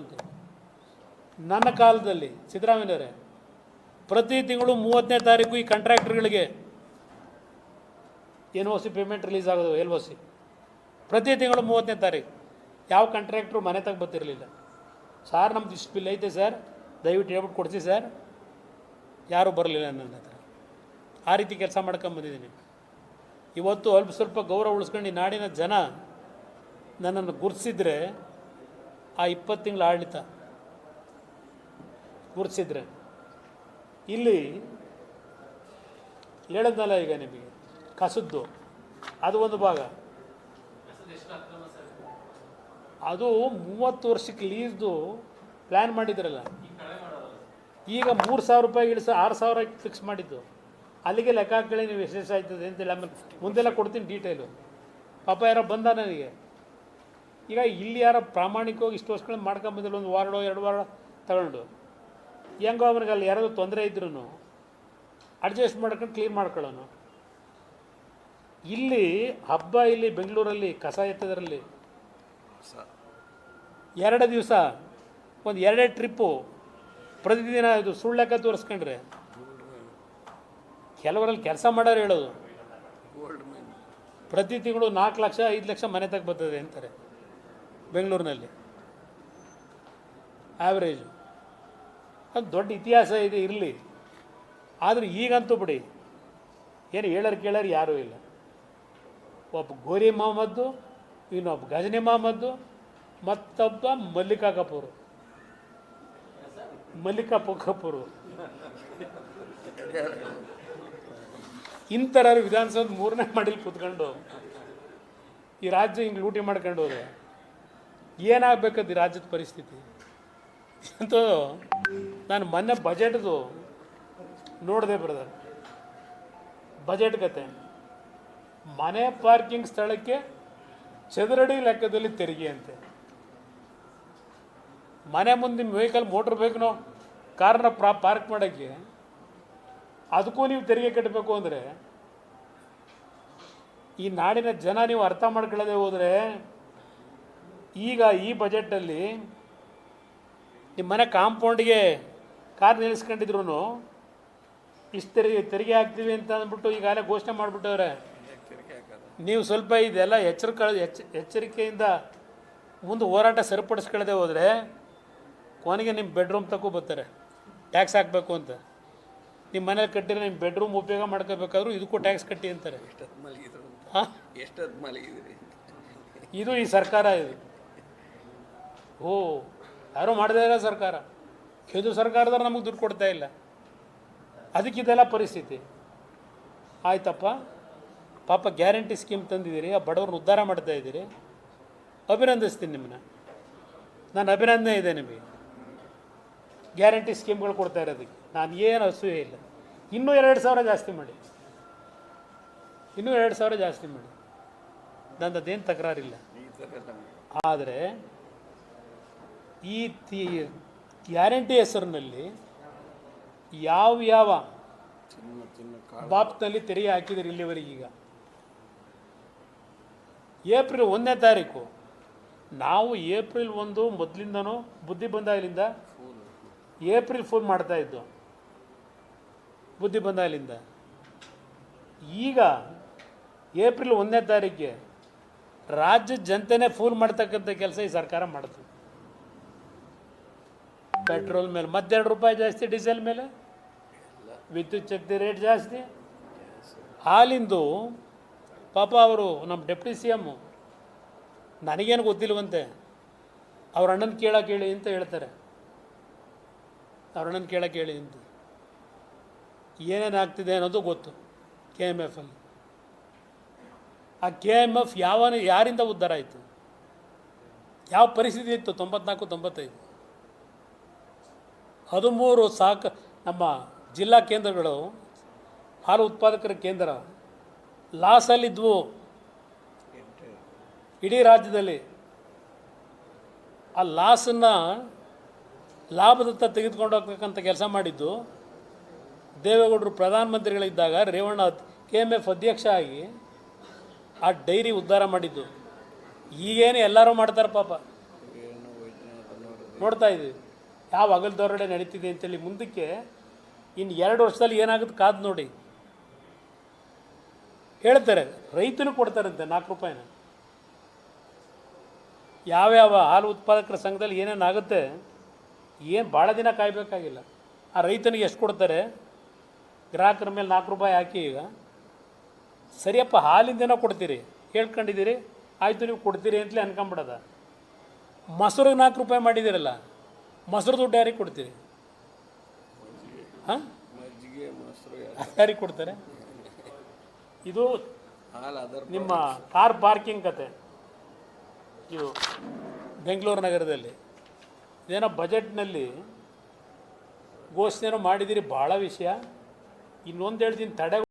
ಅಂತ. ನನ್ನ ಕಾಲದಲ್ಲಿ ಸಿದ್ದರಾಮಯ್ಯವರೇ ಪ್ರತಿ ತಿಂಗಳು ಮೂವತ್ತನೇ ತಾರೀಕು ಈ ಕಾಂಟ್ರಾಕ್ಟ್ರ್ಗಳಿಗೆ N O C payment release ಆಗೋದು ಎಲ್ ಒ ಸಿ ಪ್ರತಿ ತಿಂಗಳು ಮೂವತ್ತನೇ ತಾರೀಕು. ಯಾವ ಕಾಂಟ್ರಾಕ್ಟ್ರು ಮನೆ ತಗ ಬರ್ತಿರಲಿಲ್ಲ. ಸಾರ್, ನಮ್ದು ಇಷ್ಟು ಬಿಲ್ ಐತೆ ಸರ್. ದಯವಿಟ್ಟು ಹೇಳ್ಬಿಟ್ಟು ಕೊಡ್ತೀವಿ ಸರ್. ಯಾರೂ ಬರಲಿಲ್ಲ ನನ್ನ ಹತ್ರ. ಆ ರೀತಿ ಕೆಲಸ ಮಾಡ್ಕೊಂಬಂದಿದ್ದೀನಿ ಇವತ್ತು ಅಲ್ಪ ಸ್ವಲ್ಪ ಗೌರವ ಉಳಿಸ್ಕೊಂಡು ನಾಡಿನ ಜನ ನನ್ನನ್ನು ಗುರುತಿಸಿದ್ರೆ ಆ ಇಪ್ಪತ್ತು ತಿಂಗಳ ಆಡಳಿತ ಕೂರಿಸಿದ್ರೆ ಇಲ್ಲಿ ಹೇಳಿದ್ನಲ್ಲ ಈಗ ನಿಮಗೆ, ಕಸದ್ದು, ಅದು ಒಂದು ಭಾಗ. ಅದು ಮೂವತ್ತು ವರ್ಷಕ್ಕೆ ಲೀಸ್ದು ಪ್ಲ್ಯಾನ್ ಮಾಡಿದ್ರಲ್ಲ. ಈಗ ಮೂರು ಸಾವಿರ ರೂಪಾಯಿ ಇಳಿಸ ಆರು ಸಾವಿರ ಫಿಕ್ಸ್ ಮಾಡಿದ್ದು. ಅಲ್ಲಿಗೆ ಲೆಕ್ಕ ಹಾಕಿ ನೀವು ಎಷ್ಟೆಷ್ಟು ಆಯ್ತದೆ ಅಂತೇಳಿ ಆಮೇಲೆ ಮುಂದೆಲ್ಲ ಕೊಡ್ತೀನಿ ಡೀಟೇಲು. ಪಾಪ ಯಾರೋ ಬಂದ ನನಗೆ. ಈಗ ಇಲ್ಲಿ ಯಾರೋ ಪ್ರಾಮಾಣಿಕವಾಗಿ ಇಷ್ಟು ವರ್ಷಗಳಿಂದ ಮಾಡ್ಕೊಂಬಂದಿಲ್ಲ ಒಂದು ವಾರಡೋ ಎರಡು ವಾರ ತಗೊಂಡು. ಹೆಂಗೋ ಅವ್ರಿಗೆ ಅಲ್ಲಿ ಯಾರಾದರೂ ತೊಂದರೆ ಇದ್ರೂ ಅಡ್ಜಸ್ಟ್ ಮಾಡ್ಕೊಂಡು ಕ್ಲೀನ್ ಮಾಡ್ಕೊಳ್ಳೋನು. ಇಲ್ಲಿ ಹಬ್ಬ ಇಲ್ಲಿ ಬೆಂಗಳೂರಲ್ಲಿ ಕಸ ಎತ್ತದ್ರಲ್ಲಿ ಎರಡು ದಿವಸ ಒಂದು ಎರಡೇ ಟ್ರಿಪ್ಪು ಪ್ರತಿದಿನ ಇದು ಸುಳ್ಳೆಕ್ಕ ತೋರಿಸ್ಕೊಂಡ್ರೆ. ಕೆಲವರಲ್ಲಿ ಕೆಲಸ ಮಾಡೋರು ಹೇಳೋದು. ಪ್ರತಿ ತಿಂಗಳು ನಾಲ್ಕು ಲಕ್ಷ ಐದು ಲಕ್ಷ ಮನೆ ತಗ ಬರ್ತದೆ ಅಂತಾರೆ. ಬೆಂಗಳೂರಿನಲ್ಲಿ. ಆ್ಯಾವ್ರೇಜು ಅದು ದೊಡ್ಡ ಇತಿಹಾಸ ಇದೆ, ಇರಲಿ. ಆದರೆ ಈಗಂತೂ ಬಿಡಿ, ಏನು ಹೇಳೋರು ಕೇಳೋರು ಯಾರೂ ಇಲ್ಲ. ಒಬ್ಬ ಗೋರಿ ಮೊಹಮ್ಮದ್ದು, ಇನ್ನೊಬ್ಬ ಗಜನಿ ಮೊಹಮ್ಮದ್ದು, ಮತ್ತೊಬ್ಬ ಮಲ್ಲಿಕಾ ಕಪೂರ್. ಮಲ್ಲಿಕಾ ಕಪೂರು. ಇಂಥರ ವಿಧಾನಸೌಧ ಮೂರನೇ ಮಾಡಿಲಿ ಕೂತ್ಕೊಂಡು ಈ ರಾಜ್ಯ ಹಿಂಗೆ ಲೂಟಿ ಮಾಡ್ಕೊಂಡು ಹೋದ್ರೆ. ಏನಾಗಬೇಕದು ರಾಜ್ಯದ ಪರಿಸ್ಥಿತಿ? ಅಂತ ನಾನು ಮೊನ್ನೆ ಬಜೆಟ್ದು ನೋಡಿದೆ ಬ್ರದರ್. ಬಜೆಟ್ ಕತೆ ಮನೆ ಪಾರ್ಕಿಂಗ್ ಸ್ಥಳಕ್ಕೆ ಚದರಡಿ ಲೆಕ್ಕದಲ್ಲಿ ತೆರಿಗೆ ಅಂತೆ. ಮನೆ ಮುಂದೆ ನಿಮ್ಮ ವೆಹಿಕಲ್ ಮೋಟ್ರ್ ಬೇಕನೋ ಕಾರ್ನ ಪ್ರಾ ಪಾರ್ಕ್ ಮಾಡೋಕ್ಕೆ ಅದಕ್ಕೂ ನೀವು ತೆರಿಗೆ ಕಟ್ಟಬೇಕು ಅಂದರೆ ಈ ನಾಡಿನ ಜನ ನೀವು ಅರ್ಥ ಮಾಡ್ಕೊಳ್ಳದೆ ಹೋದರೆ ಈಗ ಈ ಬಜೆಟಲ್ಲಿ ನಿಮ್ಮ ಮನೆ ಕಾಂಪೌಂಡ್ಗೆ ಕಾರ್ ನಿಲ್ಲಿಸ್ಕೊಂಡಿದ್ರು ಇಷ್ಟು ತೆರಿಗೆ ತೆರಿಗೆ ಹಾಕ್ತೀವಿ ಅಂತ ಅಂದ್ಬಿಟ್ಟು ಈಗಾಗಲೇ ಘೋಷಣೆ ಮಾಡಿಬಿಟ್ಟವ್ರೆ. ನೀವು ಸ್ವಲ್ಪ ಇದೆಲ್ಲ ಎಚ್ಚರಿಕೆ ಎಚ್ಚ ಎಚ್ಚರಿಕೆಯಿಂದ ಮುಂದೆ ಹೋರಾಟ ಸರಿಪಡಿಸ್ಕೊಳ್ಳದೆ ಹೋದರೆ ಕೊನೆಗೆ ನಿಮ್ಮ ಬೆಡ್ರೂಮ್ ತಗೋ ಬರ್ತಾರೆ. ಟ್ಯಾಕ್ಸ್ ಹಾಕಬೇಕು ಅಂತ. ನಿಮ್ಮ ಮನೇಲಿ ಕಟ್ಟಿದ್ರೆ ನಿಮ್ಮ ಬೆಡ್ರೂಮ್ ಉಪಯೋಗ ಮಾಡ್ಕೋಬೇಕಾದ್ರೂ ಇದಕ್ಕೂ ಟ್ಯಾಕ್ಸ್ ಕಟ್ಟಿ ಅಂತಾರೆ. ಹಾಂ? ಎಷ್ಟೊತ್ತು ಮಲಗಿದ್ರಿ? ಇದು ಈ ಸರ್ಕಾರ ಇದು. ಓ ಯಾರೂ ಮಾಡದೇ ಇಲ್ಲ ಸರ್ಕಾರ. ಕೇಂದ್ರ ಸರ್ಕಾರದವ್ರು ನಮಗೆ ದುಡ್ಡು ಕೊಡ್ತಾ ಇಲ್ಲ. ಅದಕ್ಕಿದೆಲ್ಲ ಪರಿಸ್ಥಿತಿ. ಆಯ್ತಪ್ಪ. ಪಾಪ ಗ್ಯಾರಂಟಿ ಸ್ಕೀಮ್ ತಂದಿದ್ದೀರಿ ಆ ಬಡವ್ರನ್ನ ಉದ್ಧಾರ ಮಾಡ್ತಾ ಇದ್ದೀರಿ. ಅಭಿನಂದಿಸ್ತೀನಿ ನಿಮ್ಮನ್ನ ನಾನು ಅಭಿನಂದನೆ ಇದೆ ನಿಮಗೆ. ಗ್ಯಾರಂಟಿ ಸ್ಕೀಮ್ಗಳು ಕೊಡ್ತಾ ಇರೋದಕ್ಕೆ. ನಾನು ಏನು ಅಸೂಯೆ ಇಲ್ಲ. ಇನ್ನೂ ಎರಡು ಸಾವಿರ ಜಾಸ್ತಿ ಮಾಡಿ. ಇನ್ನೂ ಎರಡು ಸಾವಿರ ಜಾಸ್ತಿ ಮಾಡಿ. ನಂದು ಅದೇನು ತಕರಾರಿಲ್ಲ ಆದರೆ ಈ ಗ್ಯಾರಂಟಿ ಹೆಸರಿನಲ್ಲಿ ಯಾವ ಯಾವ ಬಾಪ್ನಲ್ಲಿ ತೆರಿಗೆ ಹಾಕಿದ್ರು ಇಲ್ಲಿವರೆಗೆ ಈಗ? ಏಪ್ರಿಲ್ ಒಂದನೇ ತಾರೀಕು. ನಾವು ಏಪ್ರಿಲ್ ಒಂದು ಮೊದಲಿಂದನೂ ಬುದ್ಧಿ ಬಂದಾಗಲಿಂದ ಏಪ್ರಿಲ್ ಫೋನ್ ಮಾಡ್ತಾ ಇದ್ದು. ಬುದ್ಧಿ ಬಂದಾಗಲಿಂದ ಈಗ ಏಪ್ರಿಲ್ ಒಂದನೇ ತಾರೀಕಿಗೆ ರಾಜ್ಯ ಜನತೆನೇ ಫೋನ್ ಮಾಡ್ತಕ್ಕಂಥ ಕೆಲಸ ಈ ಸರ್ಕಾರ ಮಾಡ್ತದೆ. ಪೆಟ್ರೋಲ್ ಮೇಲೆ ಮತ್ತೆರಡು ರೂಪಾಯಿ ಜಾಸ್ತಿ, ಡೀಸೆಲ್ ಮೇಲೆ? ವಿದ್ಯುತ್ ಶಕ್ತಿ ರೇಟ್ ಜಾಸ್ತಿ? ಹಾಲಿಂದು ಪಾಪ ಅವರು ನಮ್ಮ ಡೆಪ್ಟಿ ಸಿ ಎಮ್ಮು ನನಗೇನು ಗೊತ್ತಿಲ್ಲವಂತೆ. ಅವ್ರ ಅಣ್ಣನ ಕೇಳಕ್ಕೆ ಹೇಳಿ ಅಂತ ಹೇಳ್ತಾರೆ. ಅವ್ರ ಅಣ್ಣನ ಕೇಳಕ್ಕೆ ಹೇಳಿ ಅಂತ. ಏನೇನು ಆಗ್ತಿದೆ ಅನ್ನೋದು ಗೊತ್ತು ಕೆ ಎಂ ಎಫಲ್ಲಿ ಆ ಕೆ ಎಂ ಎಫ್ ಯಾವ ಯಾರಿಂದ ಉದ್ಧಾರ ಆಯಿತು? ಯಾವ ಪರಿಸ್ಥಿತಿ ಇತ್ತು? ತೊಂಬತ್ನಾಲ್ಕು, ತೊಂಬತ್ತೈದು? ಹದಿಮೂರು ಸಾಕ ನಮ್ಮ ಜಿಲ್ಲಾ ಕೇಂದ್ರಗಳು, ಹಾಲು ಉತ್ಪಾದಕರ ಕೇಂದ್ರ, ಲಾಸಲ್ಲಿದ್ವು. ಇಡೀ ರಾಜ್ಯದಲ್ಲಿ ಆ ಲಾಸನ್ನು ಲಾಭದತ್ತ ತೆಗೆದುಕೊಂಡು ಹೋಗ್ತಕ್ಕಂಥ ಕೆಲಸ ಮಾಡಿದ್ದು, ದೇವೇಗೌಡರು ಪ್ರಧಾನಮಂತ್ರಿಗಳಿದ್ದಾಗ ರೇವಣ್ಣ ಕೆ ಎಂ ಎಫ್ ಅಧ್ಯಕ್ಷ ಆಗಿ ಆ ಡೈರಿ ಉದ್ಧಾರ ಮಾಡಿದ್ದು. ಈಗೇನು ಎಲ್ಲರೂ ಮಾಡ್ತಾರೆ ಪಾಪ. ನೋಡ್ತಾ ಇದ್ದೀವಿ. ಯಾವ ಅಗಲದೊರಡೆ ನಡೀತಿದೆ ಅಂತೇಳಿ ಮುಂದಕ್ಕೆ ಇನ್ನು ಎರಡು ವರ್ಷದಲ್ಲಿ ಏನಾಗುತ್ತೆ ಕಾದು ನೋಡಿ. ಹೇಳ್ತಾರೆ, ರೈತನು ಕೊಡ್ತಾರಂತೆ ನಾಲ್ಕು ರೂಪಾಯಿನ. ಯಾವ್ಯಾವ ಹಾಲು ಉತ್ಪಾದಕರ ಸಂಘದಲ್ಲಿ ಏನೇನು ಆಗುತ್ತೆ, ಏನು ಭಾಳ ದಿನ ಕಾಯಬೇಕಾಗಿಲ್ಲ. ಆ ರೈತನಿಗೆ ಎಷ್ಟು ಕೊಡ್ತಾರೆ, ಗ್ರಾಹಕರ ಮೇಲೆ ನಾಲ್ಕು ರೂಪಾಯಿ ಹಾಕಿ ಈಗ. ಸರಿಯಪ್ಪ, ಹಾಲಿಂದೇನೋ ಕೊಡ್ತೀರಿ, ಹೇಳ್ಕೊಂಡಿದ್ದೀರಿ, ಆಯಿತು ನೀವು ಕೊಡ್ತೀರಿ ಅಂತಲೇ ಅನ್ಕೊಂಬಿಡೋದ ಮೊಸರಿಗೆ ನಾಲ್ಕು ರೂಪಾಯಿ ಮಾಡಿದ್ದೀರಲ್ಲ ಮೊಸರು ದುಡ್ಡು ಯಾರಿಗೆ ಕೊಡ್ತೀರಿ? ಹಾಂ. ಯಾರಿಗೆ ಕೊಡ್ತಾರೆ? ಇದು ನಿಮ್ಮ ಕಾರ್ ಪಾರ್ಕಿಂಗ್ ಕತೆ. ಇದು ಬೆಂಗಳೂರು ನಗರದಲ್ಲಿ. ಇದೇನೋ ಬಜೆಟ್ನಲ್ಲಿ ಘೋಷಣೆನೋ ಮಾಡಿದ್ದೀರಿ ಭಾಳ ವಿಷಯ. ಇನ್ನೊಂದು ಹೇಳ್ತೀನಿ ತಡೆ